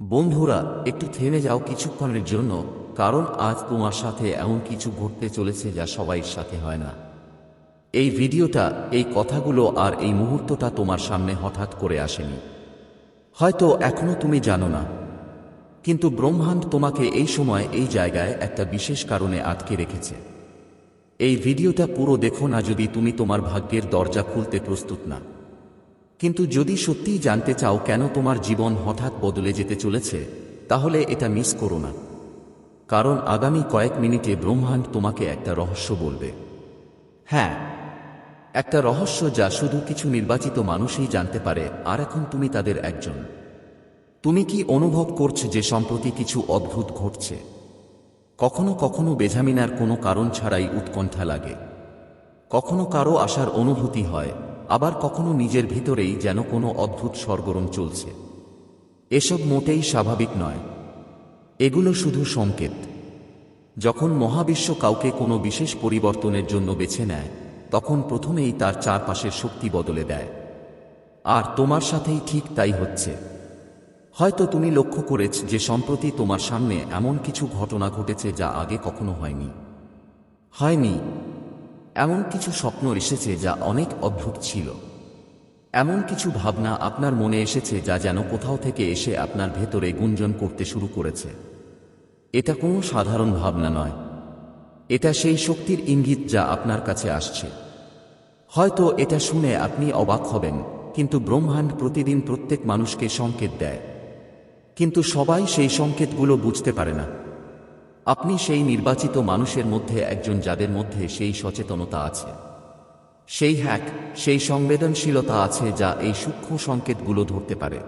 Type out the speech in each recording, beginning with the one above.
বন্ধুরা, একটু থেমে যাও কিছুক্ষণের জন্য, কারণ আজ তোমার সাথে এমন কিছু ঘটতে চলেছে যা সবাইয়ের সাথে হয় না। এই ভিডিওটা, এই কথাগুলো আর এই মুহূর্তটা তোমার সামনে হঠাৎ করে আসেনি। হয়তো এখনও তুমি জানো না। কিন্তু ব্রহ্মাণ্ড তোমাকে এই সময় এই জায়গায় একটা বিশেষ কারণে আটকে রেখেছে। এই ভিডিওটা পুরো দেখো না যদি তুমি তোমার ভাগ্যের দরজা খুলতে প্রস্তুত না। কিন্তু যদি সত্যিই জানতে চাও কেন তোমার জীবন হঠাৎ বদলে যেতে চলেছে, তাহলে এটা মিস করো না। কারণ আগামী কয়েক মিনিটে ব্রহ্মাণ্ড তোমাকে একটা রহস্য বলবে। হ্যাঁ একটা রহস্য যা শুধু কিছু নির্বাচিত মানুষই জানতে পারে, আর এখন তুমি তাদের একজন। তুমি কি অনুভব করছ যে সম্প্রতি কিছু অদ্ভুত ঘটছে? কখনো কখনো বেঝামিনার কোনো কারণ ছাড়াই উৎকণ্ঠা লাগে। কখনো কারও আসার অনুভূতি হয় আবার কখনো নিজের ভিতরেই যেন কোনো অদ্ভুত সরগরম চলছে। এসব মোটেই স্বাভাবিক নয়। এগুলো শুধু সংকেত। যখন মহাবিশ্ব কাউকে কোনো বিশেষ পরিবর্তনের জন্য বেছে নেয়, তখন প্রথমেই তার চারপাশের শক্তি বদলে দেয়। আর তোমার সাথেই ঠিক তাই হচ্ছে। হয়তো তুমি লক্ষ্য করেছ যে সম্প্রতি তোমার সামনে এমন কিছু ঘটনা ঘটেছে যা আগে কখনো হয়নি। হয়নি। এমন কিছু স্বপ্ন এসেছে যা অনেক অদ্ভুত ছিল। এমন কিছু ভাবনা আপনার মনে এসেছে যা যেন কোথাও থেকে এসে আপনার ভেতরে গুঞ্জন করতে শুরু করেছে। এটা কোনো সাধারণ ভাবনা নয়। এটা সেই শক্তির ইঙ্গিত যা আপনার কাছে আসছে। হয়তো এটা শুনে আপনি অবাক হবেন, কিন্তু ব্রহ্মাণ্ড প্রতিদিন প্রত্যেক মানুষকে সংকেত দেয়। কিন্তু সবাই সেই সংকেতগুলো বুঝতে পারে না। আপনি সেই নির্বাচিত মানুষের মধ্যে একজন যাদের মধ্যে সেই সচেতনতা আছে। সেই হ্যাক, সেই সংবেদনশীলতা আছে যা এই সূক্ষ্ম সংকেতগুলো ধরতে পারে।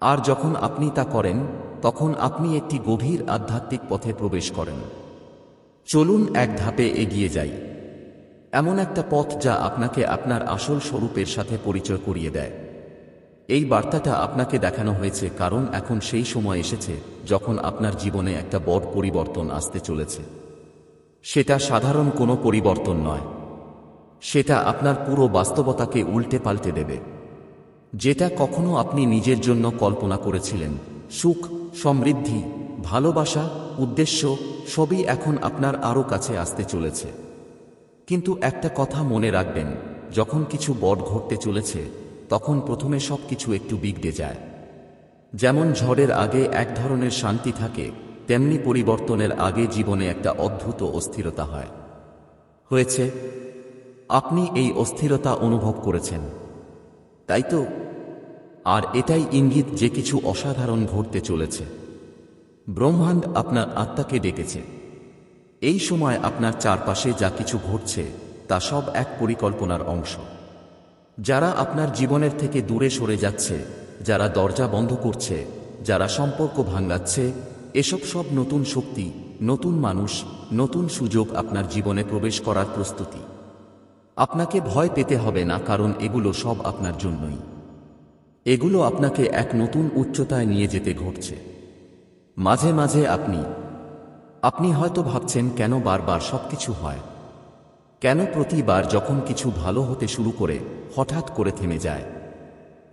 আর যখন আপনি তা করেন, তখন আপনি একটি গভীর আধ্যাত্মিক পথে প্রবেশ করেন। চলুন এক ধাপে এগিয়ে যাই। এমন একটা পথ যা আপনাকে আপনার আসল স্বরূপের সাথে পরিচয় করিয়ে দেয়। এই বার্তাটা আপনাকে দেখানো হয়েছে কারণ এখন সেই সময় এসেছে যখন আপনার জীবনে একটা বড় পরিবর্তন আসতে চলেছে। সেটা সাধারণ কোনো পরিবর্তন নয়। সেটা আপনার পুরো বাস্তবতাকে উল্টে পাল্টে দেবে। যেটা কখনো আপনি নিজের জন্য কল্পনা করেছিলেন। সুখ, সমৃদ্ধি, ভালোবাসা, উদ্দেশ্য সবই এখন আপনার আরও কাছে আসতে চলেছে। কিন্তু একটা কথা মনে রাখবেন, যখন কিছু বট ঘটতে চলেছে তখন প্রথমে সব কিছু একটু বিগড়ে যায়। যেমন ঝড়ের আগে এক ধরনের শান্তি থাকে, তেমনি পরিবর্তনের আগে জীবনে একটা অদ্ভুত অস্থিরতা হয়। হয়েছে, আপনি এই অস্থিরতা অনুভব করেছেন। তাই তো? আর এটাই ইঙ্গিত যে কিছু অসাধারণ ঘটতে চলেছে। ব্রহ্মাণ্ড আপনার আত্মাকে ডেকেছে। এই সময় আপনার চারপাশে যা কিছু ঘটছে, তা সব এক পরিকল্পনার অংশ। যারা আপনার জীবনের থেকে দূরে সরে যাচ্ছে, যারা দরজা বন্ধ করছে, যারা সম্পর্ক ভাঙাচ্ছে, এসব সব নতুন শক্তি, নতুন মানুষ, নতুন সুযোগ আপনার জীবনে প্রবেশ করার প্রস্তুতি। আপনাকে ভয় পেতে হবে না কারণ এগুলো সব আপনার জন্যই। এগুলো আপনাকে এক নতুন উচ্চতায় নিয়ে যেতে ঘটছে। মাঝে মাঝে আপনি আপনি হয়তো ভাবছেন কেন বারবার সবকিছু হয় কেন প্রতিবার যখন কিছু ভালো হতে শুরু করে, হঠাৎ করে থেমে যায়?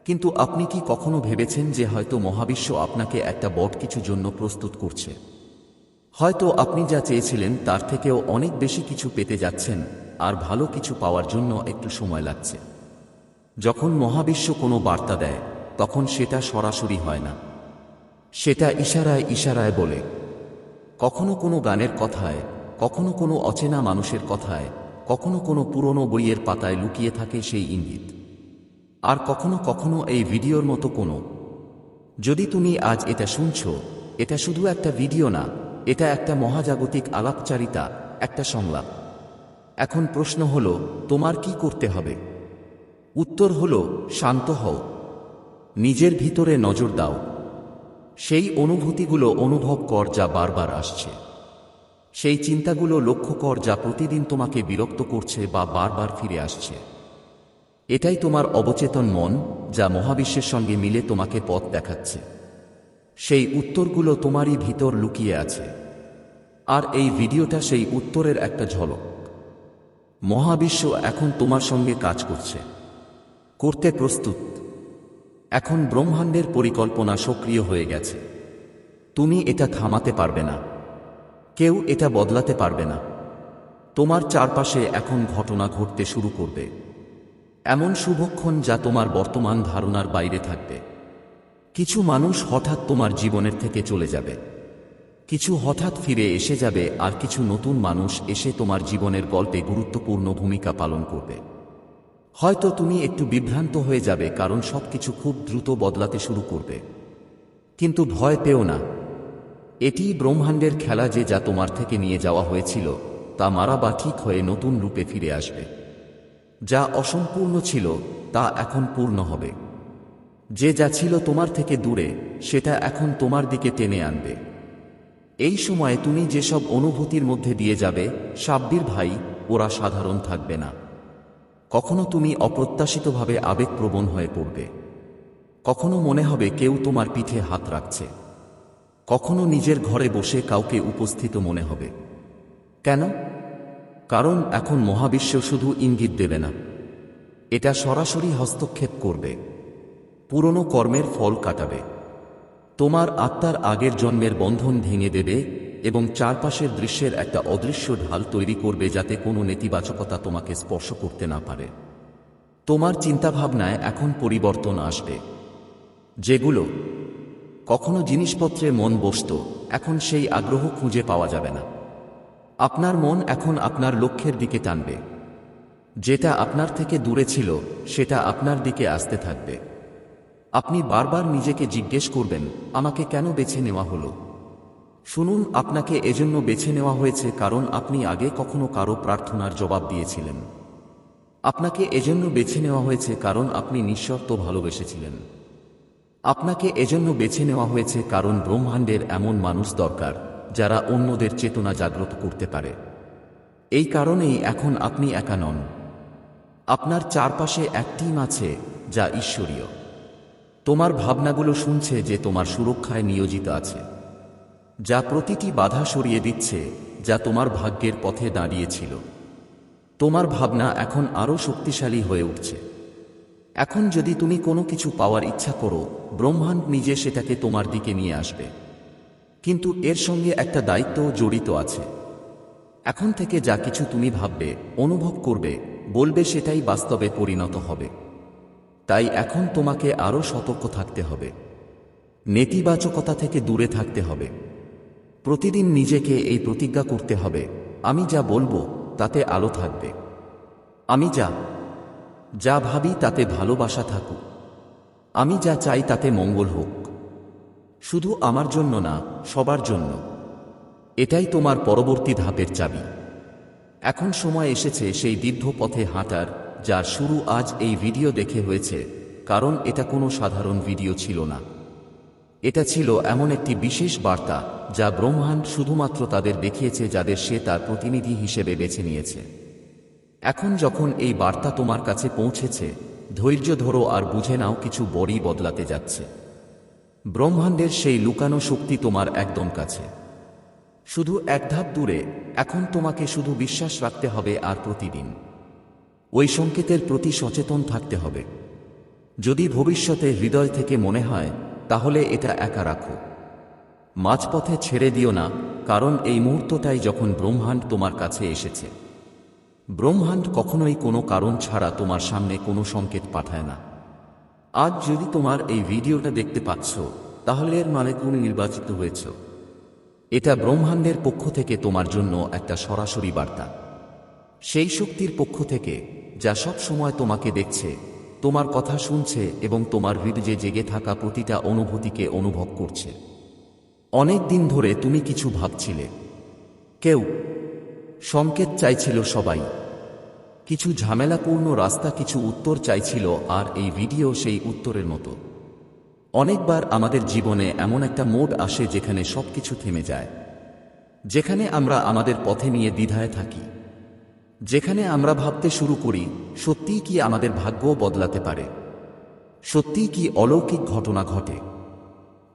কিন্তু আপনি কি কখনো ভেবেছেন যে হয়তো মহাবিশ্ব আপনাকে একটা বট কিছু জন্য প্রস্তুত করছে? হয়তো আপনি যা চেয়েছিলেন তার থেকেও অনেক বেশি কিছু পেতে যাচ্ছেন আর ভালো কিছু পাওয়ার জন্য একটু সময় লাগছে। যখন মহাবিশ্ব কোনো বার্তা দেয়, তখন সেটা সরাসরি হয় না। সেটা ইশারায় ইশারায় বলে। কখনো কোনো গানের কথায়, কখনো কোনো অচেনা মানুষের কথায় কখনো কোনো পুরনো বইয়ের পাতায় লুকিয়ে থাকে সেই ইঙ্গিত। আর কখনো কখনো এই ভিডিওর মতো কোনো। যদি তুমি আজ এটা শুনছ, এটা শুধু একটা ভিডিও না, এটা একটা মহাজাগতিক আলাপচারিতা, একটা সংলাপ। এখন প্রশ্ন হল, তোমার কি করতে হবে? উত্তর হল, শান্ত হও। নিজের ভিতরে নজর দাও। সেই অনুভূতিগুলো অনুভব কর যা বারবার আসছে। সেই চিন্তাগুলো লক্ষ্য কর যা প্রতিদিন তোমাকে বিরক্ত করছে বা বারবার ফিরে আসছে। এটাই তোমার অবচেতন মন যা মহাবিশ্বের সঙ্গে মিলে তোমাকে পথ দেখাচ্ছে। সেই উত্তরগুলো তোমারই ভিতর লুকিয়ে আছে। আর এই ভিডিওটা সেই উত্তরের একটা ঝলক। মহাবিশ্ব এখন তোমার সঙ্গে কাজ করছে। করতে প্রস্তুত। এখন ব্রহ্মাণ্ডের পরিকল্পনা সক্রিয় হয়ে গেছে। তুমি এটা থামাতে পারবে না। কেউ এটা বদলাতে পারবে না। তোমার চারপাশে এখন ঘটনা ঘটতে শুরু করবে। এমন শুভক্ষণ যা তোমার বর্তমান ধারণার বাইরে থাকবে। কিছু মানুষ হঠাৎ তোমার জীবনের থেকে চলে যাবে। কিছু হঠাৎ ফিরে এসে যাবে আর কিছু নতুন মানুষ এসে তোমার জীবনের গল্পে গুরুত্বপূর্ণ ভূমিকা পালন করবে। হয়তো তুমি একটু বিভ্রান্ত হয়ে যাবে কারণ সবকিছু খুব দ্রুত বদলাতে শুরু করবে। কিন্তু ভয় পেও না। এটিই ব্রহ্মাণ্ডের খেলা যে যা তোমার থেকে নিয়ে যাওয়া হয়েছিল, তা মারা বা ঠিক হয়ে নতুন রূপে ফিরে আসবে। যা অসম্পূর্ণ ছিল, তা এখন পূর্ণ হবে। যে যা ছিল তোমার থেকে দূরে, সেটা এখন তোমার দিকে টেনে আনবে। এই সময়ে তুমি যেসব অনুভূতির মধ্যে দিয়ে যাবে, সাব্বির ভাই, ওরা সাধারণ থাকবে না। কখনো তুমি অপ্রত্যাশিতভাবে আবেগপ্রবণ হয়ে পড়বে। কখনো মনে হবে কেউ তোমার পিঠে হাত রাখছে। কখনো নিজের ঘরে বসে কাউকে উপস্থিত মনে হবে। কেন? কারণ এখন মহাবিশ্ব শুধু ইঙ্গিত দেবে না। এটা সরাসরি হস্তক্ষেপ করবে। পুরনো কর্মের ফল কাটাবে। তোমার আত্মার আগের জন্মের বন্ধন ভেঙে দেবে এবং চারপাশের দৃশ্যের একটা অদৃশ্য ঢাল তৈরি করবে যাতে কোনো নেতিবাচকতা তোমাকে স্পর্শ করতে না পারে। তোমার চিন্তাভাবনায় এখন পরিবর্তন আসবে। যেগুলো কখনো জিনিসপত্রে মন বসত, এখন সেই আগ্রহ খুঁজে পাওয়া যাবে না। আপনার মন এখন আপনার লক্ষ্যের দিকে টানবে। যেটা আপনার থেকে দূরে ছিল, সেটা আপনার দিকে আসতে থাকবে। আপনি বারবার নিজেকে জিজ্ঞেস করবেন, আমাকে কেন বেছে নেওয়া হলো? শুনুন, আপনাকে এজন্য বেছে নেওয়া হয়েছে কারণ আপনি আগে কখনো কারও প্রার্থনার জবাব দিয়েছিলেন। আপনাকে এজন্য বেছে নেওয়া হয়েছে কারণ আপনি নিঃশর্ত ভালোবেসেছিলেন। আপনাকে এজন্য বেছে নেওয়া হয়েছে কারণ ব্রহ্মাণ্ডের এমন মানুষ দরকার, যারা অন্যদের চেতনা জাগ্রত করতে পারে। এই কারণেই এখন আপনি একা নন। আপনার চারপাশে এক টিম আছে, যা ঈশ্বরীয়। তোমার ভাবনাগুলো শুনছে যে তোমার সুরক্ষায় নিয়োজিত আছে, যা প্রতিটি বাধা সরিয়ে দিচ্ছে, যা তোমার ভাগ্যের পথে দাঁড়িয়েছিল। তোমার ভাবনা এখন আরও শক্তিশালী হয়ে উঠছে। এখন যদি তুমি কোনো কিছু পাওয়ার ইচ্ছা করো, ব্রহ্মাণ্ড নিজে সেটাকে তোমার দিকে নিয়ে আসবে। কিন্তু এর সঙ্গে একটা দায়িত্ব জড়িত আছে। এখন থেকে যা কিছু তুমি ভাববে, অনুভব করবে, বলবে সেটাই বাস্তবে পরিণত হবে। তাই এখন তোমাকে আরও সতর্ক থাকতে হবে। নেতিবাচকতা থেকে দূরে থাকতে হবে। প্রতিদিন নিজেকে এই প্রতিজ্ঞা করতে হবে, আমি যা বলব, তাতে আলো থাকবে। আমি যা যা ভাবি তাতে ভালোবাসা থাকুক। আমি যা চাই তাতে মঙ্গল হোক। শুধু আমার জন্য না, সবার জন্য। এটাই তোমার পরবর্তী ধাপের চাবি। এখন সময় এসেছে সেই দীর্ঘ পথে হাঁটার, যার শুরু আজ এই ভিডিও দেখে হয়েছে, কারণ এটা কোনো সাধারণ ভিডিও ছিল না। এটা ছিল এমন একটি বিশেষ বার্তা, যা ব্রহ্মাণ্ড শুধুমাত্র তাদের দেখিয়েছে, যাদের সে তার প্রতিনিধি হিসেবে বেছে নিয়েছে। এখন যখন এই বার্তা তোমার কাছে পৌঁছেছে, ধৈর্য ধরো আর বুঝে নাও কিছু বড়ই বদলাতে যাচ্ছে। ব্রহ্মাণ্ডের সেই লুকানো শক্তি তোমার একদম কাছে। শুধু এক ধাপ দূরে, এখন তোমাকে শুধু বিশ্বাস রাখতে হবে আর প্রতিদিন। ওই সংকেতের প্রতি সচেতন থাকতে হবে। যদি ভবিষ্যতে হৃদয় থেকে মনে হয়, তাহলে এটা একা রাখো। মাঝপথে ছেড়ে দিও না, কারণ এই মুহূর্তটাই যখন ব্রহ্মাণ্ড তোমার কাছে এসেছে। ব্রহ্মাণ্ড কখনোই কোনো কারণ ছাড়া তোমার সামনে কোনো সংকেত পাঠায় না। আজ যদি তোমার এই ভিডিওটা দেখতে পাচ্ছ, তাহলে এর মানে তুমি নির্বাচিত হয়েছ। এটা ব্রহ্মাণ্ডের পক্ষ থেকে তোমার জন্য একটা সরাসরি বার্তা। সেই শক্তির পক্ষ থেকে, যা সব সময় তোমাকে দেখছে, তোমার কথা শুনছে এবং তোমার হৃদয়ে জেগে থাকা প্রতিটা অনুভূতিকে অনুভব করছে। অনেক দিন ধরে তুমি কিছু ভাবছিলে। কেউ সংকেত চাইছিল সবাই। কিছু ঝামেলাপূর্ণ রাস্তা, কিছু উত্তর চাইছিল, আর এই ভিডিও সেই উত্তরের মতো। অনেকবার আমাদের জীবনে এমন একটা মোড আসে যেখানে সবকিছু থেমে যায়। যেখানে আমরা আমাদের পথে নিয়ে দ্বিধায় থাকি। যেখানে আমরা ভাবতে শুরু করি, সত্যিই কি আমাদের ভাগ্য বদলাতে পারে? সত্যিই কি অলৌকিক ঘটনা ঘটে?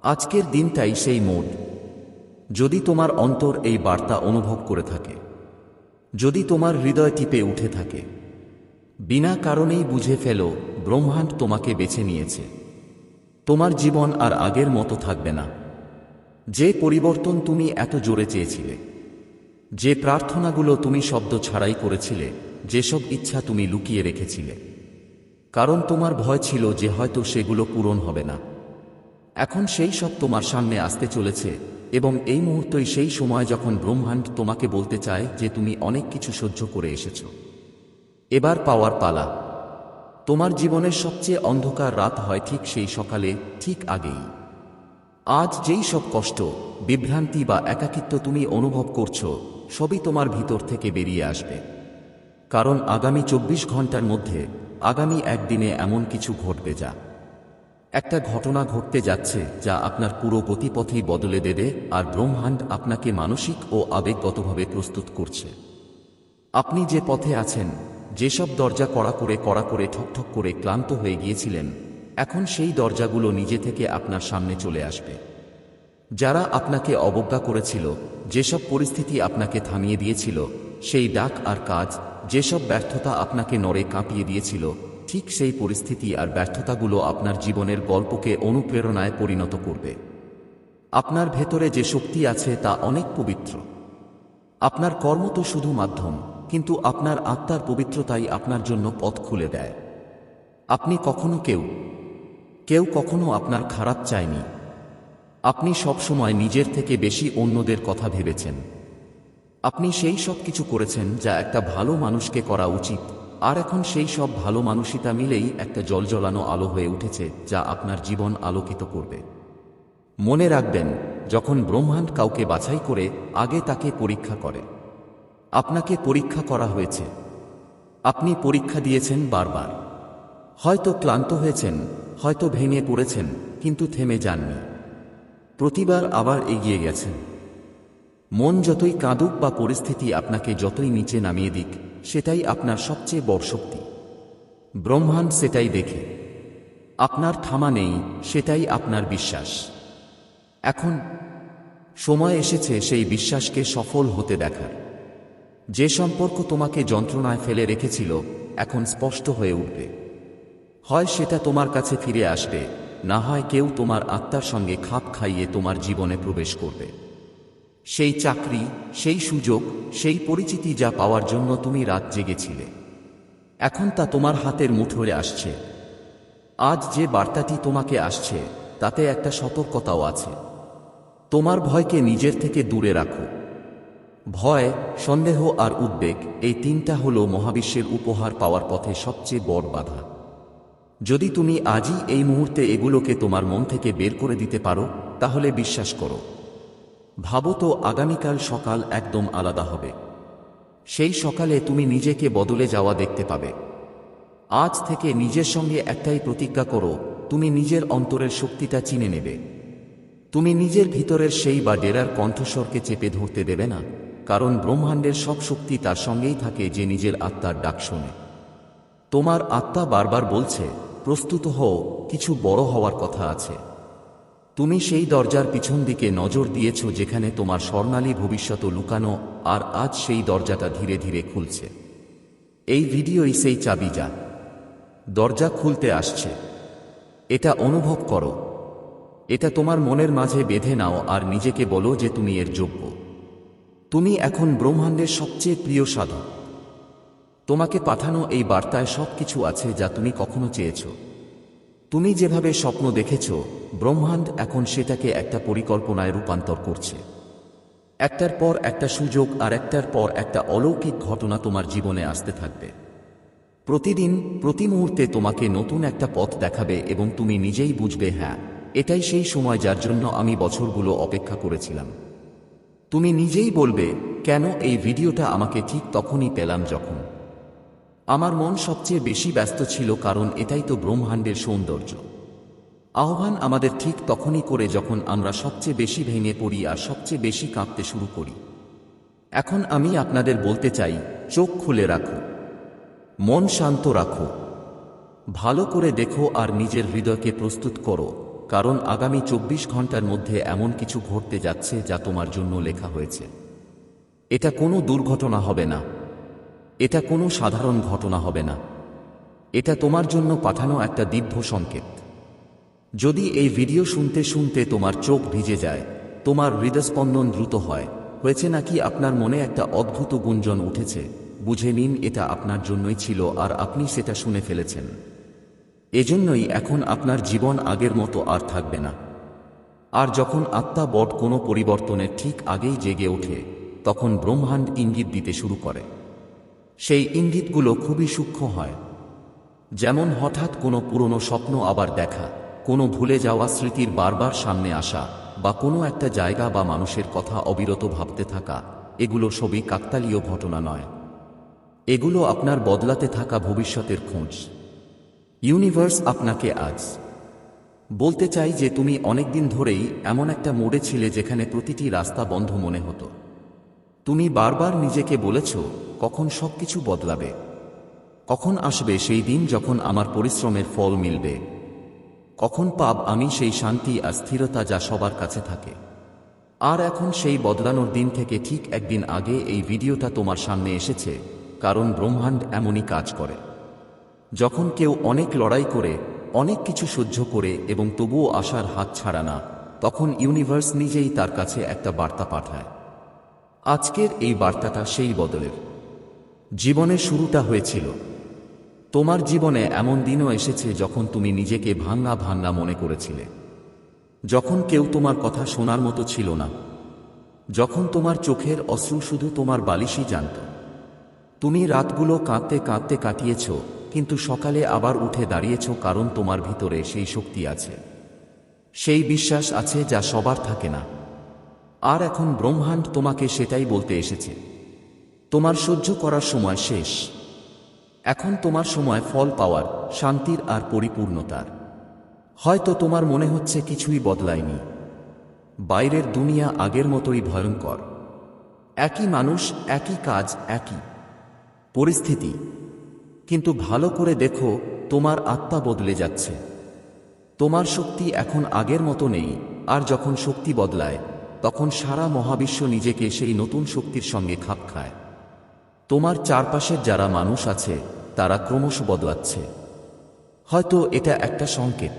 আজকের দিনটাই সেই মোড। যদি তোমার অন্তর এই বার্তা অনুভব করে থাকে। যদি তোমার হৃদয় টিপে উঠে থাকে। বিনা কারণেই বুঝে ফেলো, ব্রহ্মাণ্ড তোমাকে বেছে নিয়েছে। তোমার জীবন আর আগের মতো থাকবে না। যে পরিবর্তন তুমি এত জোরে চেয়েছিলে, যে প্রার্থনাগুলো তুমি শব্দ ছাড়াই করেছিলে, যেসব ইচ্ছা তুমি লুকিয়ে রেখেছিলে। কারণ তোমার ভয় ছিল যে হয়তো সেগুলো পূরণ হবে না। এখন সেই সব তোমার সামনে আসতে চলেছে, এবং এই মুহূর্তই সেই সময় যখন ব্রহ্মাণ্ড তোমাকে বলতে চায় যে তুমি অনেক কিছু সহ্য করে এসেছ। এবার পাওয়ার পালা। তোমার জীবনের সবচেয়ে অন্ধকার রাত হয় ঠিক সেই সকালে, ঠিক আগেই। আজ যেই সব কষ্ট, বিভ্রান্তি বা একাকিত্ব তুমি অনুভব করছ, সবই তোমার ভিতর থেকে বেরিয়ে আসবে। কারণ আগামী চব্বিশ ঘণ্টার মধ্যে, আগামী একদিনে এমন কিছু ঘটবে যা একটা ঘটনা ঘটতে যাচ্ছে যা আপনার পুরো গতিপথেই বদলে দেবে আর ব্রহ্মাণ্ড আপনাকে মানসিক ও আবেগগতভাবে প্রস্তুত করছে। আপনি যে পথে আছেন, যেসব দরজা কড়া করে কড়া করে ঠকঠক করে ক্লান্ত হয়ে গিয়েছিলেন, এখন সেই দরজাগুলো নিজে থেকে আপনার সামনে চলে আসবে। যারা আপনাকে অবজ্ঞা করেছিল, যেসব পরিস্থিতি আপনাকে থামিয়ে দিয়েছিল, সেই ডাক আর কাজ, যেসব ব্যর্থতা আপনাকে নড়ে কাঁপিয়ে দিয়েছিল ঠিক সেই পরিস্থিতি আর ব্যর্থতাগুলো আপনার জীবনের গল্পকে অনুপ্রেরণায় পরিণত করবে। আপনার ভেতরে যে শক্তি আছে তা অনেক পবিত্র। আপনার কর্ম তো শুধু মাধ্যম, কিন্তু আপনার আত্মার পবিত্রতাই আপনার জন্য পথ খুলে দেয়। আপনি কখনো কেউ কেউ কখনো আপনার খারাপ চায়নি। আপনি সবসময় নিজের থেকে বেশি অন্যদের কথা ভেবেছেন। আপনি সেই সব কিছু করেছেন যা একটা ভালো মানুষকে করা উচিত। আর এখন সেই সব ভালো মানুষিতা মিলেই একটা জলজলানো আলো হয়ে উঠেছে, যা আপনার জীবন আলোকিত করবে। মনে রাখবেন, যখন ব্রহ্মাণ্ড কাউকে বাছাই করে, আগে তাকে পরীক্ষা করে। আপনাকে পরীক্ষা করা হয়েছে। আপনি পরীক্ষা দিয়েছেন বারবার। হয়তো ক্লান্ত হয়েছেন, হয়তো ভেঙে পড়েছেন, কিন্তু থেমে যাননি। প্রতিবার আবার এগিয়ে গেছেন। মন যতই কাঁদুক বা পরিস্থিতি আপনাকে যতই নিচে নামিয়ে দিক সেটাই আপনার সবচেয়ে বড় শক্তি। ব্রহ্মাণ্ড সেটাই দেখে। আপনার থামা নেই, সেটাই আপনার বিশ্বাস। এখন, সময় এসেছে সেই বিশ্বাসকে সফল হতে দেখার। যে সম্পর্ক তোমাকে যন্ত্রণায় ফেলে রেখেছিল, এখন স্পষ্ট হয়ে উঠবে। হয় সেটা তোমার কাছে ফিরে আসবে, না হয় কেউ তোমার আত্মার সঙ্গে খাপ খাইয়ে তোমার জীবনে প্রবেশ করবে। সেই চাকরি, সেই সুযোগ, সেই পরিচিতি যা পাওয়ার জন্য তুমি রাত জেগেছিলে। এখন তা তোমার হাতের মুঠোরে আসছে। আজ যে বার্তাটি তোমাকে আসছে, তাতে একটা সতর্কতাও আছে। তোমার ভয়কে নিজের থেকে দূরে রাখো। ভয়, সন্দেহ আর উদ্বেগ, এই তিনটা হল মহাবিশ্বের উপহার পাওয়ার পথে সবচেয়ে বড় বাধা। যদি তুমি আজই এই মুহূর্তে এগুলোকে তোমার মন থেকে বের করে দিতে পারো, তাহলে বিশ্বাস করো। ভাবো তো আগামীকাল সকাল একদম আলাদা হবে। সেই সকালে তুমি নিজেকে বদলে যাওয়া দেখতে পাবে। আজ থেকে নিজের সঙ্গে একটাই প্রতিজ্ঞা করো, তুমি নিজের অন্তরের শক্তিটা চিনে নেবে। তুমি নিজের ভিতরের সেই বা ডেরার কণ্ঠস্বরকে চেপে ধরতে দেবে না, কারণ ব্রহ্মাণ্ডের সব শক্তি তার সঙ্গেই থাকে যে নিজের আত্মার ডাক শোনে। তোমার আত্মা বারবার বলছে, প্রস্তুত হও, কিছু বড় হওয়ার কথা আছে। তুমি সেই দরজার পিছন দিকে নজর দিয়েছ যেখানে তোমার স্বর্ণালী ভবিষ্যৎ লুকানো আর আজ সেই দরজাটা ধীরে ধীরে খুলছে। এই ভিডিওই সেই চাবি যা। দরজা খুলতে আসছে। এটা অনুভব করো। এটা তোমার মনের মাঝে বেঁধে নাও আর নিজেকে বলো যে তুমি এর যোগ্য। তুমি এখন ব্রহ্মাণ্ডের সবচেয়ে প্রিয় সাধক। তোমাকে পাঠানো এই বার্তায় সব কিছু আছে যা তুমি কখনো চেয়েছ। তুমি যেভাবে স্বপ্ন দেখেছ, ব্রহ্মাণ্ড এখন সেটাকে একটা পরিকল্পনায় রূপান্তর করছে। একটার পর একটা সুযোগ আর একটার পর একটা অলৌকিক ঘটনা তোমার জীবনে আসতে থাকবে। প্রতিদিন, প্রতি মুহূর্তে তোমাকে নতুন একটা পথ দেখাবে এবং তুমি নিজেই বুঝবে হ্যাঁ এটাই সেই সময় যার জন্য আমি বছরগুলো অপেক্ষা করেছিলাম। তুমি নিজেই বলবে, কেন এই ভিডিওটা আমাকে ঠিক তখনই পেলাম যখন? আমার মন সবচেয়ে বেশি ব্যস্ত ছিল কারণ এটাই তো ব্রহ্মাণ্ডের সৌন্দর্য। আহ্বান আমাদের ঠিক তখনই করে যখন আমরা সবচেয়ে বেশি ভেঙে পড়ি আর সবচেয়ে বেশি কাঁপতে শুরু করি। এখন আমি আপনাদের বলতে চাই, চোখ খুলে রাখো। মন শান্ত রাখো। ভালো করে দেখো আর নিজের হৃদয়কে প্রস্তুত করো, কারণ আগামী চব্বিশ ঘণ্টার মধ্যে এমন কিছু ঘটতে যাচ্ছে যা তোমার জন্য লেখা হয়েছে। এটা কোনো দুর্ঘটনা হবে না। এটা কোনো সাধারণ ঘটনা হবে না। এটা তোমার জন্য পাঠানো একটা দিব্য সংকেত। যদি এই ভিডিও শুনতে শুনতে তোমার চোখ ভিজে যায়, তোমার হৃদস্পন্দন দ্রুত হয়, হয়েছে নাকি আপনার মনে একটা অদ্ভুত গুঞ্জন উঠেছে? বুঝে নিন, এটা আপনার জন্যই ছিল আর আপনি সেটা শুনে ফেলেছেন। এজন্যই এখন আপনার জীবন আগের মতো আর থাকবে না। আর যখন আত্মা বট কোনো পরিবর্তনের ঠিক আগেই জেগে ওঠে, তখন ব্রহ্মাণ্ড ইঙ্গিত দিতে শুরু করে। সেই ইঙ্গিতগুলো খুবই সূক্ষ্ম হয়। যেমন হঠাৎ কোনো পুরনো স্বপ্ন আবার দেখা, কোনো ভুলে যাওয়া স্মৃতির বারবার সামনে আসা, বা কোনো একটা জায়গা বা মানুষের কথা অবিরত ভাবতে থাকা, এগুলো সবই কাকতালীয় ঘটনা নয়। এগুলো আপনার বদলাতে থাকা ভবিষ্যতের খোঁজ। ইউনিভার্স আপনাকে আজ বলতে চাই যে তুমি অনেকদিন ধরেই এমন একটা মোড়ে ছিলে যেখানে প্রতিটি রাস্তা বন্ধ মনে হতো। তুমি বারবার নিজেকে বলেছ, কখন সবকিছু বদলাবে। কখন আসবে সেই দিন যখন আমার পরিশ্রমের ফল মিলবে। কখন পাব আমি সেই শান্তি আর স্থিরতা যা সবার কাছে থাকে। আর এখন সেই বদলানোর দিন থেকে ঠিক একদিন আগে এই ভিডিওটা তোমার সামনে এসেছে, কারণ ব্রহ্মাণ্ড এমনই কাজ করে। যখন কেউ অনেক লড়াই করে, অনেক কিছু সহ্য করে এবং তবুও আশার হাত ছাড়া না, তখন ইউনিভার্স নিজেই তার কাছে একটা বার্তা পাঠায়। আজকের এই বার্তাটা সেই বদলের। জীবনে শুরুটা হয়েছিল। তোমার জীবনে এমন দিনও এসেছে যখন তুমি নিজেকে ভাঙ্গা ভাঙ্গা মনে করেছিলে। যখন কেউ তোমার কথা শোনার মতো ছিল না। যখন তোমার চোখের অশ্রু শুধু তোমার বালিশই জানত। তুমি রাতগুলো কাঁদতে কাঁদতে কাটিয়েছ, কিন্তু সকালে আবার উঠে দাঁড়িয়েছ কারণ তোমার ভিতরে সেই শক্তি আছে। সেই বিশ্বাস আছে যা সবার থাকে না। আর এখন ব্রহ্মাণ্ড তোমাকে সেটাই বলতে এসেছে। তোমার সহ্য করার সময় শেষ। এখন তোমার সময় ফল পাওয়ার, শান্তির আর পরিপূর্ণতার। হয়তো তোমার মনে হচ্ছে কিছুই বদলায়নি। বাইরের দুনিয়া আগের মতোই ভয়ঙ্কর। একই মানুষ, একই কাজ, একই পরিস্থিতি। কিন্তু ভালো করে দেখো, তোমার আত্মা বদলে যাচ্ছে। তোমার শক্তি এখন আগের মতো নেই, আর যখন শক্তি বদলায় তখন সারা মহাবিশ্ব নিজেকে সেই নতুন শক্তির সঙ্গে খাপ খায়। তোমার চারপাশের যারা মানুষ আছে, তারা ক্রমশ বদলাচ্ছে। হয়তো এটা একটা সংকেত।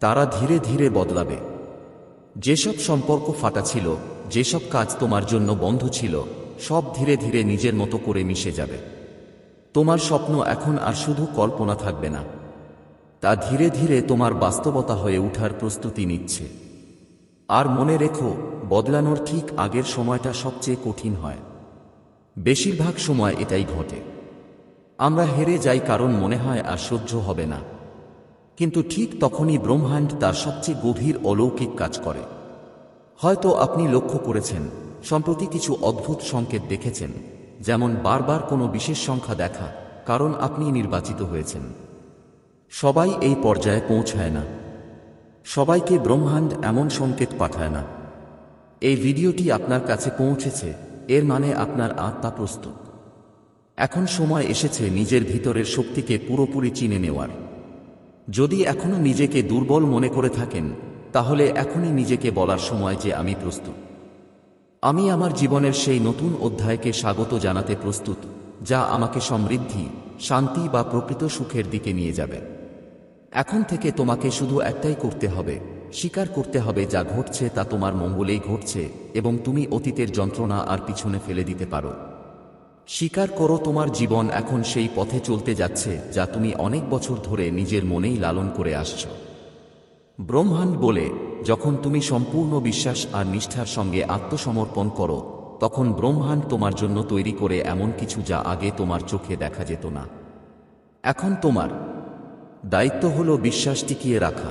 তারা ধীরে ধীরে বদলাবে। যেসব সম্পর্ক ফাটা ছিল, যেসব কাজ তোমার জন্য বন্ধ ছিল, সব ধীরে ধীরে নিজের মতো করে মিশে যাবে। তোমার স্বপ্ন এখন আর শুধু কল্পনা থাকবে না। তা ধীরে ধীরে তোমার বাস্তবতা হয়ে ওঠার প্রস্তুতি নিচ্ছে। আর মনে রেখো, বদলানোর ঠিক আগের সময়টা সবচেয়ে কঠিন হয়। বেশিরভাগ সময় এটাই ঘটে। আমরা হেরে যাই কারণ মনে হয় আর সহ্য হবে না। কিন্তু ঠিক তখনই ব্রহ্মাণ্ড তার সবচেয়ে গভীর অলৌকিক কাজ করে। হয়তো আপনি লক্ষ্য করেছেন, সম্প্রতি কিছু অদ্ভুত সংকেত দেখেছেন, যেমন বারবার কোনো বিশেষ সংখ্যা দেখা, কারণ আপনি নির্বাচিত হয়েছেন। সবাই এই পর্যায়ে পৌঁছায় না। সবাইকে ব্রহ্মাণ্ড এমন সংকেত পাঠায় না। এই ভিডিওটি আপনার কাছে পৌঁছেছে, এর মানে আপনার আত্মা প্রস্তুত। এখন সময় এসেছে নিজের ভিতরের শক্তিকে পুরোপুরি চিনে নেওয়ার। যদি এখনও নিজেকে দুর্বল মনে করে থাকেন, তাহলে এখনই নিজেকে বলার সময় যে আমি প্রস্তুত। আমি আমার জীবনের সেই নতুন অধ্যায়কে স্বাগত জানাতে প্রস্তুত, যা আমাকে সমৃদ্ধি, শান্তি বা প্রকৃত সুখের দিকে নিয়ে যাবে। এখন থেকে তোমাকে শুধু একটাই করতে হবে, স্বীকার করতে হবে যা ঘটছে তা তোমার মঙ্গলেই ঘটছে এবং তুমি অতীতের যন্ত্রণা আর পিছনে ফেলে দিতে পারো। স্বীকার করো তোমার জীবন এখন সেই পথে চলতে যাচ্ছে যা তুমি অনেক বছর ধরে নিজের মনেই লালন করে আসছ। ব্রহ্মাণ্ড বলে, যখন তুমি সম্পূর্ণ বিশ্বাস আর নিষ্ঠার সঙ্গে আত্মসমর্পণ করো, তখন ব্রহ্মাণ্ড তোমার জন্য তৈরি করে এমন কিছু যা আগে তোমার চোখে দেখা যেত না। এখন তোমার দায়িত্ব হল বিশ্বাস টিকিয়ে রাখা।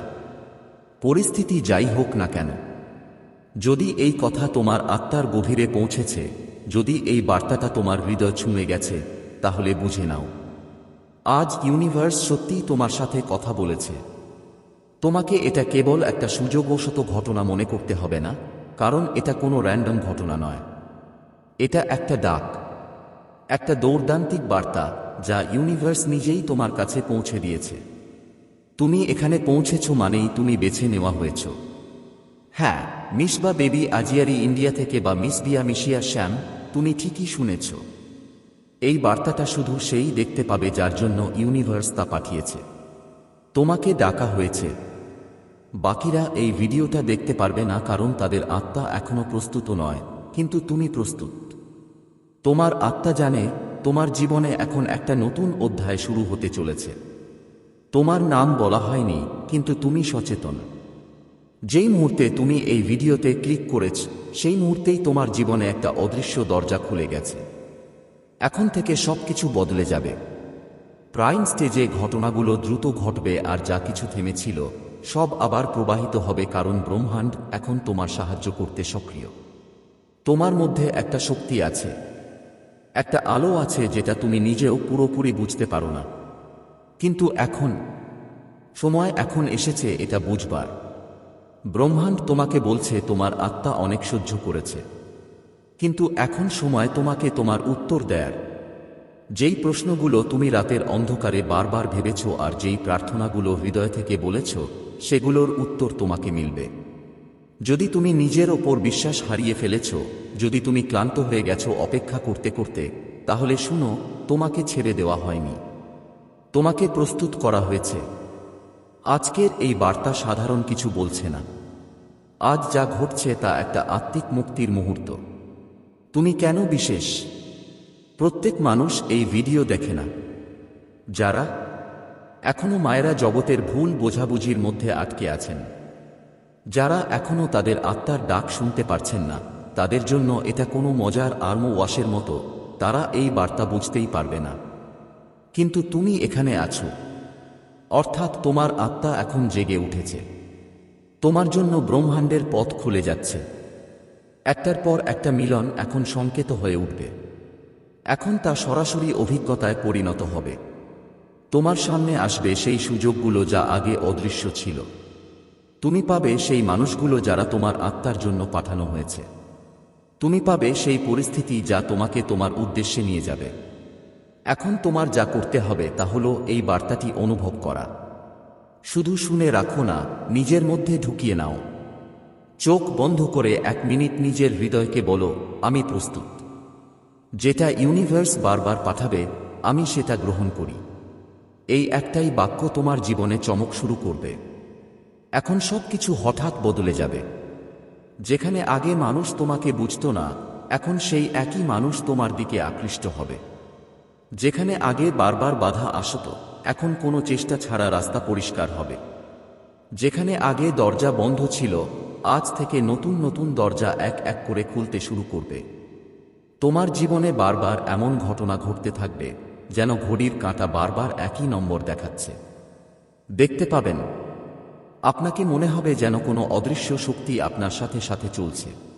পরিস্থিতি যাই হোক না কেন। যদি এই কথা তোমার আত্মার গভীরে পৌঁছেছে, যদি এই বার্তাটা তোমার হৃদয় ছুঁয়ে গেছে, তাহলে বুঝে নাও। আজ ইউনিভার্স সত্যিই তোমার সাথে কথা বলেছে। তোমাকে এটা কেবল একটা সুযোগবশত ঘটনা মনে করতে হবে না, কারণ এটা কোনো র্যান্ডম ঘটনা নয়। এটা একটা ডাক, একটা দৌর্দান্তিক বার্তা যা ইউনিভার্স নিজেই তোমার কাছে পৌঁছে দিয়েছে। তুমি এখানে পৌঁছেছ মানেই তুমি বেছে নেওয়া হয়েছ। হ্যাঁ মিস বা বেবি আজিয়ারি ইন্ডিয়া থেকে বা মিস বিয়া মিশিয়া শ্যাম, তুমি ঠিকই শুনেছ। এই বার্তাটা শুধু সেই দেখতে পাবে যার জন্য ইউনিভার্স তা পাঠিয়েছে। তোমাকে ডাকা হয়েছে। বাকিরা এই ভিডিওটা দেখতে পারবে না কারণ তাদের আত্মা এখনও প্রস্তুত নয়, কিন্তু তুমি প্রস্তুত। তোমার আত্মা জানে, তোমার জীবনে এখন একটা নতুন অধ্যায় শুরু হতে চলেছে। তোমার নাম বলা হয়নি, কিন্তু তুমি সচেতন। যেই মুহূর্তে তুমি এই ভিডিওতে ক্লিক করেছ, সেই মুহূর্তেই তোমার জীবনে একটা অদৃশ্য দরজা খুলে গেছে। এখন থেকে সবকিছু বদলে যাবে। প্রাইম স্টেজে ঘটনাগুলো দ্রুত ঘটবে আর যা কিছু থেমেছিল, সব আবার প্রবাহিত হবে কারণ ব্রহ্মাণ্ড এখন তোমার সাহায্য করতে সক্রিয়। তোমার মধ্যে একটা শক্তি আছে। একটা আলো আছে যেটা তুমি নিজেও পুরোপুরি বুঝতে পারো না। কিন্তু এখন, সময় এখন এসেছে এটা বুঝবার। ব্রহ্মাণ্ড তোমাকে বলছে তোমার আত্মা অনেক সহ্য করেছে। কিন্তু এখন সময় তোমাকে তোমার উত্তর দেয়ার। যেই প্রশ্নগুলো তুমি রাতের অন্ধকারে বারবার ভেবেছ আর যেই প্রার্থনাগুলো হৃদয় থেকে বলেছ, সেগুলোর উত্তর তোমাকে মিলবে। যদি তুমি নিজের ওপর বিশ্বাস হারিয়ে ফেলেছ, যদি তুমি ক্লান্ত হয়ে গেছো অপেক্ষা করতে করতে, তাহলে শুনো, তোমাকে ছেড়ে দেওয়া হয়নি। তোমাকে প্রস্তুত করা হয়েছে। আজকের এই বার্তা সাধারণ কিছু বলছে না। আজ যা ঘটছে তা একটা আত্মিক মুক্তির মুহূর্ত। তুমি কেন বিশেষ? প্রত্যেক মানুষ এই ভিডিও দেখে না। যারা? এখনও মায়েরা জগতের ভুল বোঝাবুঝির মধ্যে আটকে আছেন। যারা এখনও তাদের আত্মার ডাক শুনতে পারছেন না, তাদের জন্য এটা কোনো মজার আর্মো ওয়াশের মতো, তারা এই বার্তা বুঝতেই পারবে না। কিন্তু তুমি এখানে আছো। অর্থাৎ তোমার আত্মা এখন জেগে উঠেছে। তোমার জন্য ব্রহ্মাণ্ডের পথ খুলে যাচ্ছে। একটার পর একটা মিলন এখন সংকেত হয়ে উঠবে। এখন তা সরাসরি অভিজ্ঞতায় পরিণত হবে। তোমার সামনে আসবে সেই সুযোগগুলো যা আগে অদৃশ্য ছিল। তুমি পাবে সেই মানুষগুলো যারা তোমার আত্মার জন্য পাঠানো হয়েছে। তুমি পাবে সেই পরিস্থিতি যা তোমাকে তোমার উদ্দেশ্যে নিয়ে যাবে। এখন তোমার যা করতে হবে তা হলো এই বার্তাটি অনুভব করা। শুধু শুনে রাখো না, নিজের মধ্যে ঢুকিয়ে নাও। চোখ বন্ধ করে এক মিনিট নিজের হৃদয়কে বলো, আমি প্রস্তুত। যেটা ইউনিভার্স বারবার পাঠাবে, আমি সেটা গ্রহণ করি। এই একটাই বাক্য তোমার জীবনে চমক শুরু করবে। এখন সব কিছু হঠাৎ বদলে যাবে। যেখানে আগে মানুষ তোমাকে বুঝত না, এখন সেই একই মানুষ তোমার দিকে আকৃষ্ট হবে। যেখানে আগে বারবার বাধা আসত, এখন কোনো চেষ্টা ছাড়া রাস্তা পরিষ্কার হবে। যেখানে আগে দরজা বন্ধ ছিল, আজ থেকে নতুন নতুন দরজা এক এক করে খুলতে শুরু করবে। তোমার জীবনে বারবার এমন ঘটনা ঘটতে থাকবে, যেন ঘড়ির কাঁটা বারবার একই নম্বর দেখাচ্ছে। দেখতে পাবেন, আপনাকে মনে হবে যেন কোনো অদৃশ্য শক্তি আপনার সাথে সাথে চলছে।